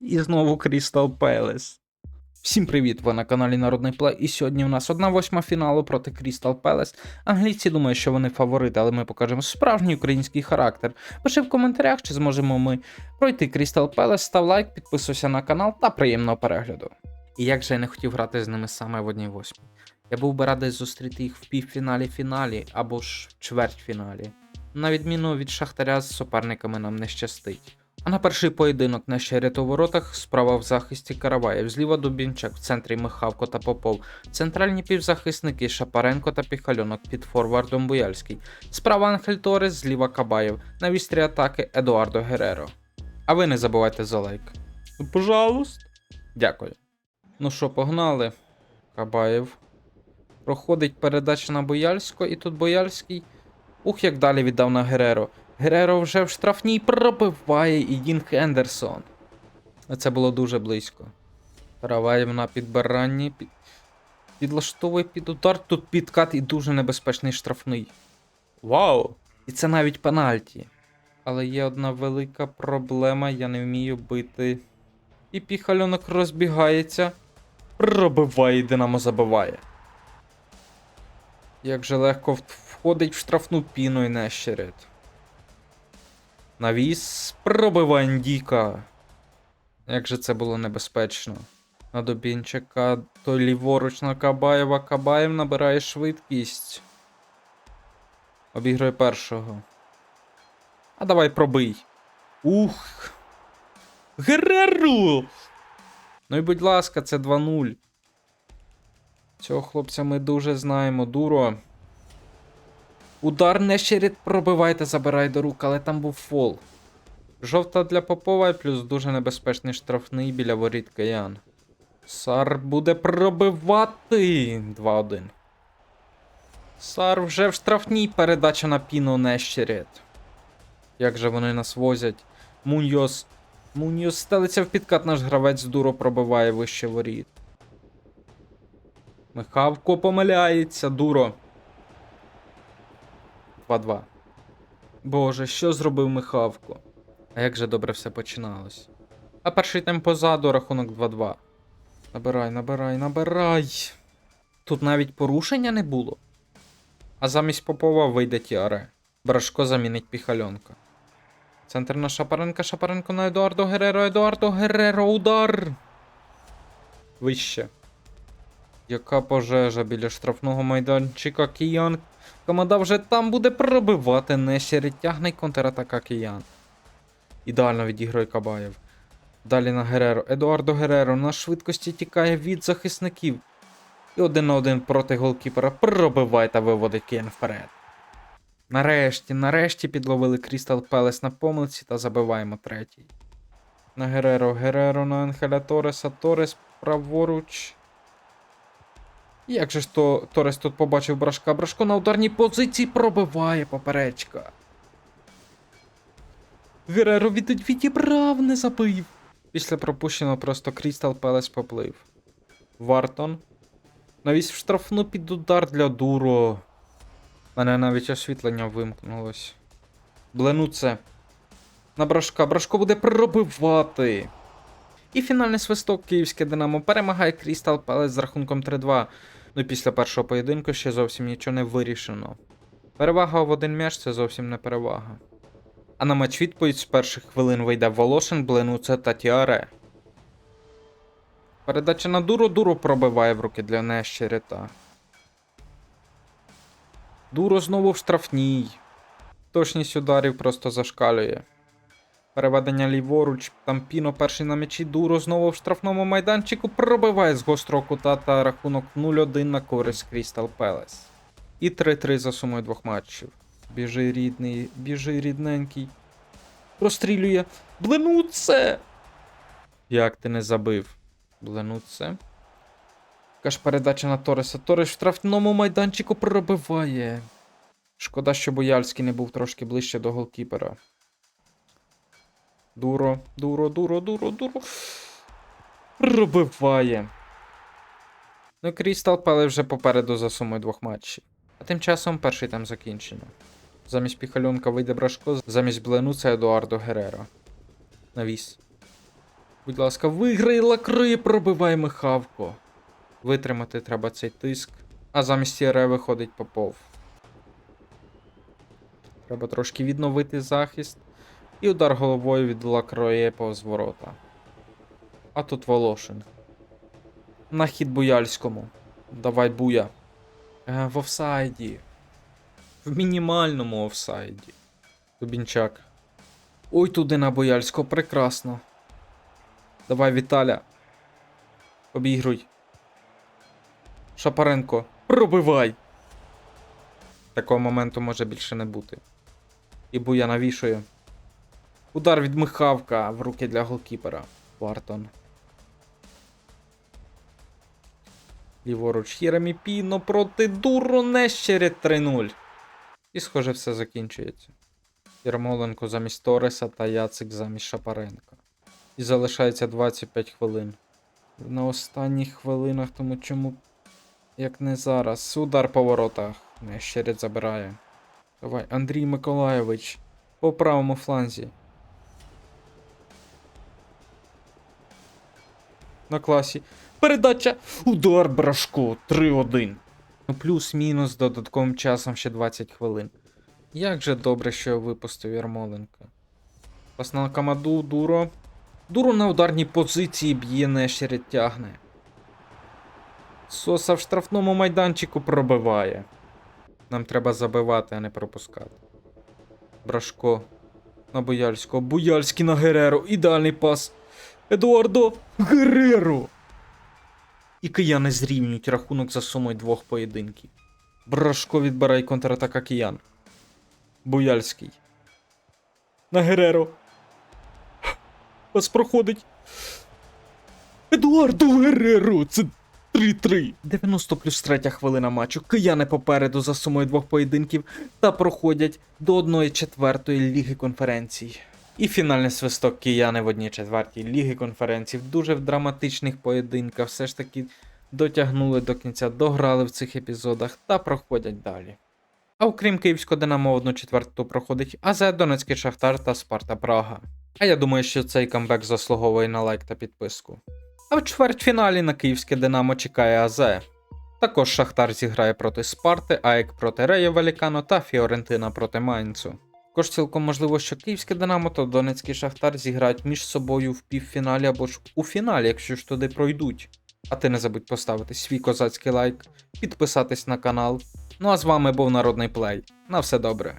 І знову Крістал Пелес. Всім привіт! Ви на каналі Народний Плей, і сьогодні у нас одна восьма фіналу проти Крістал Пелес. Англійці думають, що вони фаворити, але ми покажемо справжній український характер. Пиши в коментарях, чи зможемо ми пройти Крістал Пелес, став лайк, підписуйся на канал та приємного перегляду. І як же я не хотів грати з ними саме в одній восьмій. Я був би радий зустріти їх в півфіналі фіналі або ж в чвертьфіналі. На відміну від Шахтаря з суперниками нам не щастить. А на перший поєдинок на щерет у воротах справа в захисті Караваєв, зліва Дубінчак, в центрі Михавко та Попов, центральні півзахисники Шапаренко та Піхальонок під форвардом Буяльський, справа Анхель Торес, зліва Кабаєв, на вістрі атаки Едуардо Гереро. А ви не забувайте за лайк. Пожалуйста. Дякую. Ну що, погнали? Кабаєв. Проходить передача на Бояльського, і тут Бояльський. Ух, як далі віддав на Гереро. Гереро вже в штрафній пробиває і Дін Хендерсон. Це було дуже близько. Караваєв на підбиранні. Під... Підлаштовує під удар. Тут підкат і дуже небезпечний штрафний. Вау! І це навіть пенальті. Але є одна велика проблема, я не вмію бити. І піхальонок розбігається. Пробиває, і Динамо забиває. Як же легко входить в штрафну піну і нещерет. Навіс пробиває Ндіка. Як же це було небезпечно. На Дубінчика, то ліворуч на Кабаєва. Кабаєв набирає швидкість. Обігрує першого. А давай пробий. Ух. Гереру! Ну і будь ласка, це 2-0. Цього хлопця ми дуже знаємо. Дуро. Удар не пробивайте, забирай до рук, але там був фол. Жовта для Попова плюс дуже небезпечний штрафний біля воріт Киян. Сар буде пробивати. 2-1. Сар вже в штрафній передача на піну не. Як же вони нас возять? Муньйос. Муньйос стелиться в підкат, наш гравець дуро пробиває вище воріт. Михавко помиляється, дуро. 2-2. Боже, що зробив Михавко? А як же добре все починалось. А перший тайм позаду, рахунок 2-2. Набирай, набирай, набирай. Тут навіть порушення не було. А замість Попова вийде Тіаре. Брашко замінить піхальонка. Центр на Шапаренка, Шапаренко на Едуардо Гереро, Едуардо Гереро, удар! Вище. Яка пожежа біля штрафного майданчика Киян. Команда вже там буде пробивати, не ще тягне й контратака Киян. Ідеально відіграє Кабаєв. Далі на Гереро. Едуардо Гереро на швидкості тікає від захисників. І один на один проти голкіпера пробиває та виводить Киян вперед. Нарешті, нарешті підловили Крістал Пелес на помилці та забиваємо третій. На Гереро, Гереро на Анхеля Тореса, Торес праворуч. Як же ж то Торес тут побачив брашка? Брашко на ударній позиції пробиває поперечка. Гереро від... відібрав, не забив. Після пропущеного просто Крістал Пелес поплив. Вартон. Навіс в штрафну під удар для Дуро. Мене навіть освітлення вимкнулось. Бленуце. На брашка. Брашко буде пробивати. І фінальний свисток Київське Динамо перемагає Крістал Пелес з рахунком 3-2. Ну після першого поєдинку ще зовсім нічого не вирішено. Перевага в один м'яч це зовсім не перевага. А на матч відповідь з перших хвилин вийде Волошин, Бленуце та Тіаре. Передача на Дуро, Дуро пробиває в руки для Нещерета. Дуро знову в штрафній. Точність ударів просто зашкалює. Переведення ліворуч, там Піно перший на м'ячі, Дуро знову в штрафному майданчику пробиває з гострого кута та рахунок 0-1 на користь Крістал Пелес. І 3-3 за сумою двох матчів. Біжи рідний, біжи рідненький. Прострілює. Бленуце! Як ти не забив? Бленуце. Яка ж передача на Тореса. Торес в штрафному майданчику пробиває. Шкода, що Бояльський не був трошки ближче до голкіпера. Дуро, дуро, дуро, дуро, дуро. Пробиває. Ну, Крістал Пеле вже попереду за сумою двох матчів. А тим часом перший там закінчено. Замість піхальонка вийде Брашко, замість Блену це Едуардо Гереро. Навіс. Будь ласка, виграй лакри, пробивай Михавко. Витримати треба цей тиск. А замість Сіре виходить Попов. Треба трошки відновити захист. І удар головою від Лакроє повз ворота. А тут Волошин. На хід Буяльському. Давай буя. Е, в офсайді. В мінімальному офсайді. Дубінчак. Ой, туди на Бояльського, прекрасно. Давай, Віталя. Обігруй. Шапаренко. Пробивай! Такого моменту може більше не бути. І Буя навішує. Удар від Михавка в руки для голкіпера. Вартон. Ліворуч Єремі Піно проти Дуронещері 3-0. І, схоже, все закінчується. Ярмоленко замість Тореса та Яцик замість Шапаренка. І залишається 25 хвилин. На останніх хвилинах, тому чому. Як не зараз. Удар по воротах. Нещерет забирає. Давай, Андрій Миколайович. По правому фланзі. На класі. Передача. Удар Брашко. 3-1. Ну, плюс-мінус додатковим часом ще 20 хвилин. Як же добре, що я випустив Ярмоленка. Пас на Камаду, Дуро. Дуро на ударній позиції б'є нещерет тягне. Соса в штрафному майданчику пробиває. Нам треба забивати, а не пропускати. Брашко. На Бояльського. Бояльський на Гереро. Ідеальний пас. Едуардо Гереро. І кияни зрівнюють рахунок за сумою двох поєдинків. Брашко відбирає контратака киян. Буяльський. На Гереро. Пас проходить. Едуардо Гереро! Це 3-3. 90 плюс третя хвилина матчу. Кияни попереду за сумою двох поєдинків та проходять до 1 четвертої ліги конференцій. І фінальний свисток кияни в одній четвертій ліги конференцій. В дуже в драматичних поєдинках все ж таки дотягнули до кінця, дограли в цих епізодах та проходять далі. А окрім київського Динамо одну четверту проходить АЗ, Донецький Шахтар та Спарта Прага. А я думаю, що цей камбек заслуговує на лайк та підписку. А в чвертьфіналі на київське Динамо чекає АЗ. Також Шахтар зіграє проти Спарти, АЕК проти Рею Валікано та Фіорентина проти Майнцу. Також цілком можливо, що київське Динамо та Донецький Шахтар зіграють між собою в півфіналі або ж у фіналі, якщо ж туди пройдуть. А ти не забудь поставити свій козацький лайк, підписатись на канал. Ну а з вами був Народний Плей. На все добре.